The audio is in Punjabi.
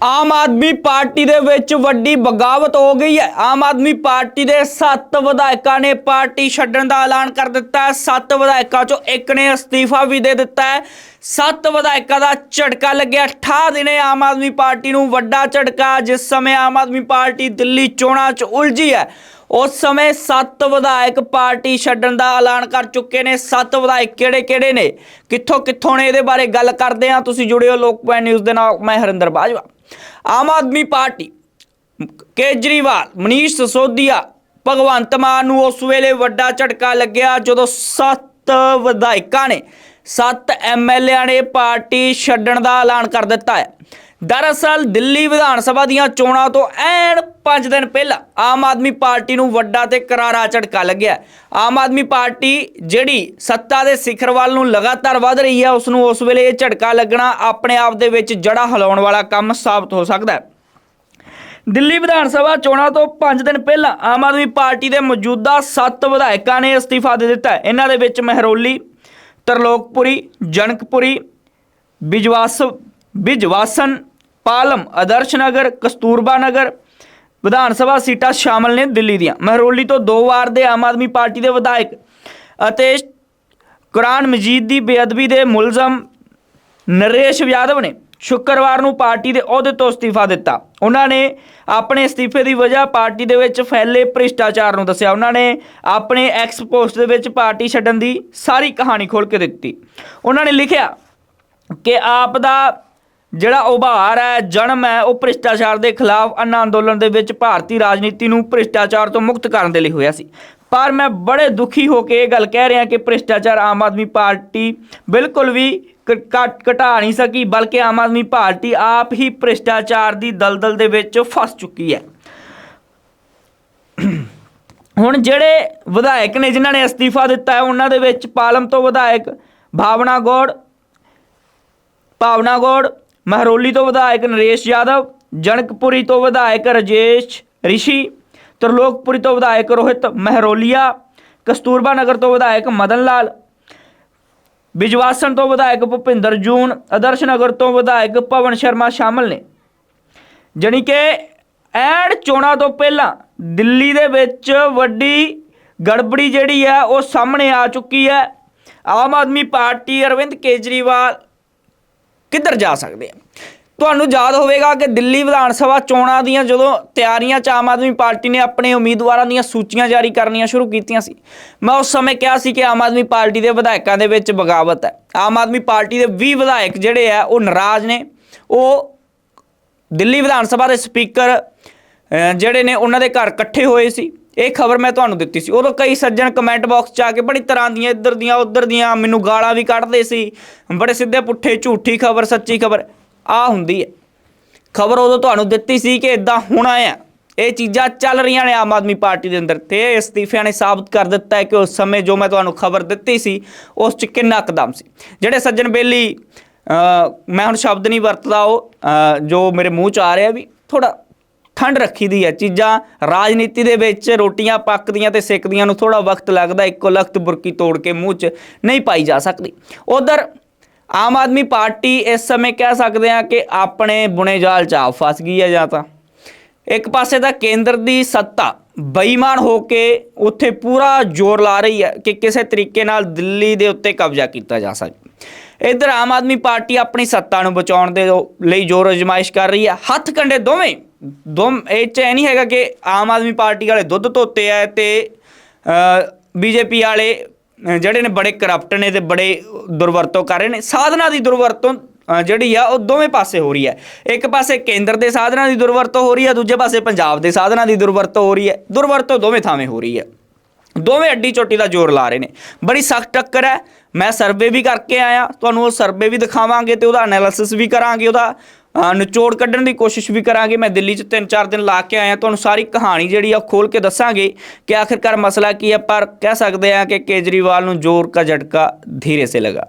ਆਮ ਆਦਮੀ ਪਾਰਟੀ ਦੇ ਵਿੱਚ ਵੱਡੀ ਬਗਾਵਤ ਹੋ ਗਈ ਹੈ। ਆਮ ਆਦਮੀ ਪਾਰਟੀ ਦੇ 7 ਵਿਧਾਇਕਾਂ ਨੇ ਪਾਰਟੀ ਛੱਡਣ ਦਾ ਐਲਾਨ ਕਰ ਦਿੱਤਾ ਹੈ। 7 ਵਿਧਾਇਕਾਂ ਚੋਂ ਇੱਕ ਨੇ ਅਸਤੀਫਾ ਵੀ ਦੇ ਦਿੱਤਾ ਹੈ। 7 ਵਿਧਾਇਕਾਂ ਦਾ ਝਟਕਾ ਲੱਗਿਆ। ਠਾ ਦਿਨੇ ਆਮ ਆਦਮੀ ਪਾਰਟੀ ਨੂੰ ਵੱਡਾ ਝਟਕਾ, ਜਿਸ ਸਮੇਂ ਆਮ ਆਦਮੀ ਪਾਰਟੀ ਦਿੱਲੀ ਚੋਣਾਂ 'ਚ ਉਲਝੀ ਹੈ। ਉਸ ਸਮੇਂ 7 ਵਿਧਾਇਕ ਪਾਰਟੀ ਛੱਡਣ ਦਾ ਐਲਾਨ ਕਰ ਚੁੱਕੇ ਨੇ। 7 ਵਿਧਾਇਕ ਕਿਹੜੇ ਕਿਹੜੇ ਨੇ? ਕਿੱਥੋਂ ਕਿੱਥੋਂ ਨੇ? ਇਹਦੇ ਬਾਰੇ ਗੱਲ ਕਰਦੇ ਹਾਂ। ਤੁਸੀਂ ਜੁੜਿਓ ਲੋਕਪਾਲ ਨਿਊਜ਼ ਦੇ ਨਾਲ। ਮੈਂ ਹਰਿੰਦਰ ਬਾਜਵਾ। ਆਮ ਆਦਮੀ ਪਾਰਟੀ, ਕੇਜਰੀਵਾਲ, ਮਨੀਸ਼ ਸਸੋਦੀਆ, ਭਗਵੰਤ ਮਾਨ ਨੂੰ ਉਸ ਵੇਲੇ ਵੱਡਾ ਝਟਕਾ ਲੱਗਿਆ ਜਦੋਂ 7 ਵਿਧਾਇਕਾਂ ਨੇ 7 ਐਮਐਲਏ ਨੇ ਪਾਰਟੀ ਛੱਡਣ ਦਾ ਐਲਾਨ ਕਰ ਦਿੱਤਾ ਹੈ। ਦਰਅਸਲ ਦਿੱਲੀ ਵਿਧਾਨ ਸਭਾ ਦੀਆਂ ਚੋਣਾਂ ਤੋਂ ਐਨ 5 ਦਿਨ ਪਹਿਲਾਂ ਆਮ ਆਦਮੀ ਪਾਰਟੀ ਨੂੰ ਵੱਡਾ ਤੇ ਕਰਾਰਾ ਝਟਕਾ ਲੱਗਿਆ। ਆਮ ਆਦਮੀ ਪਾਰਟੀ ਜਿਹੜੀ ਸੱਤਾ ਦੇ ਸਿਖਰ ਵੱਲ ਨੂੰ ਲਗਾਤਾਰ ਵਧ ਰਹੀ ਹੈ ਉਸ ਨੂੰ ਉਸ ਵੇਲੇ ਇਹ ਝਟਕਾ ਲੱਗਣਾ ਆਪਣੇ ਆਪ ਦੇ ਵਿੱਚ ਜੜਾ ਹਿਲਾਉਣ ਵਾਲਾ ਕੰਮ ਸਾਬਤ ਹੋ ਸਕਦਾ ਹੈ। ਦਿੱਲੀ ਵਿਧਾਨ ਸਭਾ ਚੋਣਾਂ ਤੋਂ 5 ਦਿਨ ਪਹਿਲਾਂ ਆਮ ਆਦਮੀ ਪਾਰਟੀ ਦੇ ਮੌਜੂਦਾ 7 ਵਿਧਾਇਕਾਂ ਨੇ ਅਸਤੀਫਾ ਦੇ ਦਿੱਤਾ ਹੈ। ਇਹਨਾਂ ਦੇ ਵਿੱਚ ਮਹਿਰੋਲੀ, ਤਰਲੋਕਪੁਰੀ, ਜਨਕਪੁਰੀ, ਬਿਜਵਾਸ, ਬਿਜਵਾਸਨ ਪਾਲਮ, ਆਦਰਸ਼ ਨਗਰ, ਕਸਤੂਰਬਾ ਨਗਰ, ਵਿਧਾਨ ਸਭਾ ਸੀਟਾਂ ਸ਼ਾਮਲ ਨੇ ਦਿੱਲੀ ਦੀਆਂ। ਮਹਿਰੋਲੀ ਤੋਂ ਦੋ ਵਾਰ ਦੇ ਆਮ ਆਦਮੀ ਪਾਰਟੀ ਦੇ ਵਿਧਾਇਕ ਅਤੇ ਕੁਰਾਨ ਮਜੀਦ ਦੀ ਬੇਅਦਬੀ ਦੇ ਮੁਲਜ਼ਮ ਨਰੇਸ਼ ਯਾਦਵ ਨੇ ਸ਼ੁੱਕਰਵਾਰ ਨੂੰ ਪਾਰਟੀ ਦੇ ਅਹੁਦੇ ਤੋਂ ਅਸਤੀਫਾ ਦਿੱਤਾ। ਉਹਨਾਂ ਨੇ ਆਪਣੇ ਅਸਤੀਫੇ ਦੀ ਵਜ੍ਹਾ ਪਾਰਟੀ ਦੇ ਵਿੱਚ ਫੈਲੇ ਭ੍ਰਿਸ਼ਟਾਚਾਰ ਨੂੰ ਦੱਸਿਆ। ਉਹਨਾਂ ਨੇ ਆਪਣੇ ਐਕਸ ਪੋਸਟ ਦੇ ਵਿੱਚ ਪਾਰਟੀ ਛੱਡਣ ਦੀ ਸਾਰੀ ਕਹਾਣੀ ਖੋਲ ਕੇ ਦਿੱਤੀ। ਉਹਨਾਂ ਨੇ ਲਿਖਿਆ ਕਿ ਆਪ ਦਾ ਜਿਹੜਾ ਉਭਾਰ ਹੈ, ਜਨਮ ਹੈ, ਉਹ ਭ੍ਰਿਸ਼ਟਾਚਾਰ ਦੇ ਖਿਲਾਫ ਅੰਨ ਅੰਦੋਲਨ ਦੇ ਵਿੱਚ ਭਾਰਤੀ ਰਾਜਨੀਤੀ ਨੂੰ ਭ੍ਰਿਸ਼ਟਾਚਾਰ ਤੋਂ ਮੁਕਤ ਕਰਨ ਦੇ ਲਈ ਹੋਇਆ ਸੀ। ਪਰ ਮੈਂ ਬੜੇ ਦੁਖੀ ਹੋ ਕੇ ਇਹ ਗੱਲ ਕਹਿ ਰਿਹਾ ਕਿ ਭ੍ਰਿਸ਼ਟਾਚਾਰ ਆਮ ਆਦਮੀ ਪਾਰਟੀ ਬਿਲਕੁਲ ਵੀ ਕ- ਘਟਾ ਨਹੀਂ ਸਕੀ, ਬਲਕਿ ਆਮ ਆਦਮੀ ਪਾਰਟੀ ਆਪ ਹੀ ਭ੍ਰਿਸ਼ਟਾਚਾਰ ਦੀ ਦਲਦਲ ਦੇ ਵਿੱਚ ਫਸ ਚੁੱਕੀ ਹੈ। ਹੁਣ ਜਿਹੜੇ ਵਿਧਾਇਕ ਨੇ, ਜਿਨ੍ਹਾਂ ਨੇ ਅਸਤੀਫਾ ਦਿੱਤਾ ਹੈ, ਉਹਨਾਂ ਦੇ ਵਿੱਚ ਪਾਲਮ ਤੋਂ ਵਿਧਾਇਕ ਭਾਵਨਾ ਗੌੜ ਭਾਵਨਾ ਗੌੜ ਮਹਿਰੋਲੀ ਤੋਂ ਵਿਧਾਇਕ ਨਰੇਸ਼ ਯਾਦਵ ਜਨਕਪੁਰੀ ਤੋਂ ਵਿਧਾਇਕ ਰਜੇਸ਼ ਰਿਸ਼ੀ, ਤਰਲੋਕਪੁਰੀ ਤੋਂ ਵਿਧਾਇਕ ਰੋਹਿਤ ਮਹਿਰੋਲੀਆ, ਕਸਤੂਰਬਾ ਨਗਰ ਤੋਂ ਵਿਧਾਇਕ ਮਦਨ ਲਾਲ, ਬਿਜਵਾਸਨ ਤੋਂ ਵਿਧਾਇਕ ਭੁਪਿੰਦਰ ਜੂਨ, ਆਦਰਸ਼ ਨਗਰ ਤੋਂ ਵਿਧਾਇਕ ਪਵਨ ਸ਼ਰਮਾ ਸ਼ਾਮਲ ਨੇ। ਜਾਣੀ ਕਿ ਐਡ ਚੋਣਾਂ ਤੋਂ ਪਹਿਲਾਂ ਦਿੱਲੀ ਦੇ ਵਿੱਚ ਵੱਡੀ ਗੜਬੜੀ ਜਿਹੜੀ ਹੈ ਉਹ ਸਾਹਮਣੇ ਆ ਚੁੱਕੀ ਹੈ। ਆਮ ਆਦਮੀ ਪਾਰਟੀ ਅਰਵਿੰਦ ਕੇਜਰੀਵਾਲ ਕਿੱਧਰ ਜਾ ਸਕਦੇ ਆ? ਤੁਹਾਨੂੰ ਯਾਦ ਹੋਵੇਗਾ ਕਿ ਦਿੱਲੀ ਵਿਧਾਨ ਸਭਾ ਚੋਣਾਂ ਦੀਆਂ ਜਦੋਂ ਤਿਆਰੀਆਂ ਚ ਆਮ ਆਦਮੀ ਪਾਰਟੀ ਨੇ ਆਪਣੇ ਉਮੀਦਵਾਰਾਂ ਦੀਆਂ ਸੂਚੀਆਂ ਜਾਰੀ ਕਰਨੀਆਂ ਸ਼ੁਰੂ ਕੀਤੀਆਂ ਸੀ, ਮੈਂ ਉਸ ਸਮੇਂ ਕਿਹਾ ਸੀ ਕਿ ਆਮ ਆਦਮੀ ਪਾਰਟੀ ਦੇ ਵਿਧਾਇਕਾਂ ਦੇ ਵਿੱਚ ਬਗਾਵਤ ਹੈ। ਆਮ ਆਦਮੀ ਪਾਰਟੀ ਦੇ 20 ਵਿਧਾਇਕ ਜਿਹੜੇ ਆ, ਉਹ ਨਾਰਾਜ਼ ਨੇ। ਉਹ ਦਿੱਲੀ ਵਿਧਾਨ ਸਭਾ ਦੇ ਸਪੀਕਰ ਜਿਹੜੇ ਨੇ, ਉਹਨਾਂ ਦੇ ਘਰ ਇਕੱਠੇ ਹੋਏ ਸੀ। ਇਹ ਖਬਰ ਮੈਂ ਤੁਹਾਨੂੰ ਦਿੱਤੀ ਸੀ। ਉਦੋਂ ਕਈ ਸੱਜਣ ਕਮੈਂਟ ਬਾਕਸ 'ਚ ਆ ਕੇ ਬੜੀ ਤਰ੍ਹਾਂ ਦੀਆਂ ਇੱਧਰ ਦੀਆਂ ਉੱਧਰ ਦੀਆਂ ਮੈਨੂੰ ਗਾਲਾਂ ਵੀ ਕੱਢਦੇ ਸੀ। ਬੜੇ ਸਿੱਧੇ ਪੁੱਠੇ ਝੂਠੀ ਖਬਰ, ਸੱਚੀ ਖਬਰ ਆ ਹੁੰਦੀ ਹੈ। ਖਬਰ ਉਦੋਂ ਤੁਹਾਨੂੰ ਦਿੱਤੀ ਸੀ ਕਿ ਇਦਾਂ ਹੋਣਾ ਹੈ ਇਹ ਚੀਜ਼ਾਂ ਚੱਲ ਰਹੀਆਂ ਨੇ ਆਮ ਆਦਮੀ ਪਾਰਟੀ ਦੇ ਅੰਦਰ ਤੇ ਇਹ ਅਸਤੀਫਿਆਂ ਨੇ ਸਾਬਤ ਕਰ ਦਿੱਤਾ ਹੈ ਕਿ ਉਸ ਸਮੇਂ ਜੋ ਮੈਂ ਤੁਹਾਨੂੰ ਖਬਰ ਦਿੱਤੀ ਸੀ, ਉਸ 'ਚ ਕਿੰਨਾ ਕਦਮ ਸੀ। ਜਿਹੜੇ ਸੱਜਣ ਬੇਲੀ ਮੈਂ ਹੁਣ ਸ਼ਬਦ ਨਹੀਂ ਵਰਤਦਾ ਉਹ ਜੋ ਮੇਰੇ ਮੂੰਹ 'ਚ ਆ ਰਿਹਾ ਵੀ ਥੋੜਾ ਠੰਡ ਰੱਖੀ ਦੀ ਹੈ। ਚੀਜ਼ਾਂ ਰਾਜਨੀਤੀ ਦੇ ਵਿੱਚ ਰੋਟੀਆਂ ਪੱਕਦੀਆਂ ਤੇ ਸਿੱਕਦੀਆਂ ਨੂੰ ਥੋੜਾ ਵਕਤ ਲੱਗਦਾ, ਇੱਕੋ ਲਖਤ ਬੁਰਕੀ ਤੋੜ ਕੇ ਮੂੰਹ 'ਚ ਨਹੀਂ ਪਾਈ ਜਾ ਸਕਦੀ। ਉਧਰ ਆਮ ਆਦਮੀ ਪਾਰਟੀ ਇਸ ਸਮੇਂ ਕਹਿ ਸਕਦੇ ਆ ਕਿ ਆਪਣੇ ਬੁਣੇ ਜਾਲ 'ਚ ਆਪ ਫਸ ਗਈ ਹੈ ਜਾਂ ਤਾਂ। ਇੱਕ ਪਾਸੇ ਤਾਂ ਕੇਂਦਰ ਦੀ ਸੱਤਾ ਬੇਈਮਾਨ ਹੋ ਕੇ ਉੱਥੇ ਪੂਰਾ ਜ਼ੋਰ ਲਾ ਰਹੀ ਹੈ ਕਿ ਕਿਸੇ ਤਰੀਕੇ ਨਾਲ ਦਿੱਲੀ ਦੇ ਉੱਤੇ ਕਬਜ਼ਾ ਕੀਤਾ ਜਾ ਸਕੇ। ਇਧਰ ਆਮ ਆਦਮੀ ਪਾਰਟੀ ਆਪਣੀ ਸੱਤਾ ਨੂੰ ਬਚਾਉਣ ਦੇ ਲਈ ਜ਼ੋਰ ਅਜਮਾਇਸ਼ ਕਰ ਰਹੀ ਹੈ। ਹੱਥ ਕੰਡੇ ਦੋਵੇਂ ਦੋ ਇਹ ਚ ਇਹ ਨਹੀਂ ਹੈਗਾ ਕਿ ਆਮ ਆਦਮੀ ਪਾਰਟੀ ਵਾਲੇ ਦੁੱਧ ਧੋਤੇ ਆ ਤੇ ਬੀਜੇਪੀ ਵਾਲੇ ਜਿਹੜੇ ਨੇ ਬੜੇ ਕਰਪਟ ਨੇ ਤੇ ਬੜੇ ਦੁਰਵਰਤੋਂ ਕਰ ਰਹੇ ਨੇ, ਸਾਧਨਾ ਦੀ ਦੁਰਵਰਤੋਂ ਜਿਹੜੀ ਆ, ਉਹ ਦੋਵੇਂ ਪਾਸੇ ਹੋ ਰਹੀ ਹੈ। ਇੱਕ ਪਾਸੇ ਕੇਂਦਰ ਦੇ ਸਾਧਨਾਂ ਦੀ ਦੁਰਵਰਤੋਂ ਹੋ ਰਹੀ ਹੈ, ਦੂਜੇ ਪਾਸੇ ਪੰਜਾਬ ਦੇ ਸਾਧਨਾਂ ਦੀ ਦੁਰਵਰਤੋਂ ਹੋ ਰਹੀ ਹੈ। ਦੁਰਵਰਤੋਂ ਦੋਵੇਂ ਥਾਵੇਂ ਹੋ ਰਹੀ ਹੈ। ਦੋਵੇਂ ਅੱਡੀ ਚੋਟੀ ਦਾ ਜ਼ੋਰ ਲਾ ਰਹੇ ਨੇ। ਬੜੀ ਸਖਤ ਟੱਕਰ ਹੈ। ਮੈਂ ਸਰਵੇ ਵੀ ਕਰਕੇ ਆਇਆ। ਤੁਹਾਨੂੰ ਉਹ ਸਰਵੇ ਵੀ ਦਿਖਾਵਾਂਗੇ ਤੇ ਉਹਦਾ ਐਨਾਲਿਸਿਸ ਵੀ ਕਰਾਂਗੇ। ਉਹਦਾ ਨਿਚੋੜ ਕੱਢਣ ਦੀ ਕੋਸ਼ਿਸ਼ ਵੀ ਕਰਾਂਗੇ। ਮੈਂ ਦਿੱਲੀ 'ਚ 3-4 ਦਿਨ ਲਾ ਕੇ ਆਇਆ। ਤੁਹਾਨੂੰ ਸਾਰੀ ਕਹਾਣੀ ਜਿਹੜੀ ਆ ਖੋਲ ਕੇ ਦੱਸਾਂਗੇ ਕਿ ਆਖਿਰਕਾਰ ਮਸਲਾ ਕੀ ਹੈ। ਪਰ ਕਹਿ ਸਕਦੇ ਆ ਕਿ ਕੇਜਰੀਵਾਲ ਨੂੰ ਜ਼ੋਰ ਕਾ ਝਟਕਾ ਧੀਰੇ ਸੇ ਲਗਾ।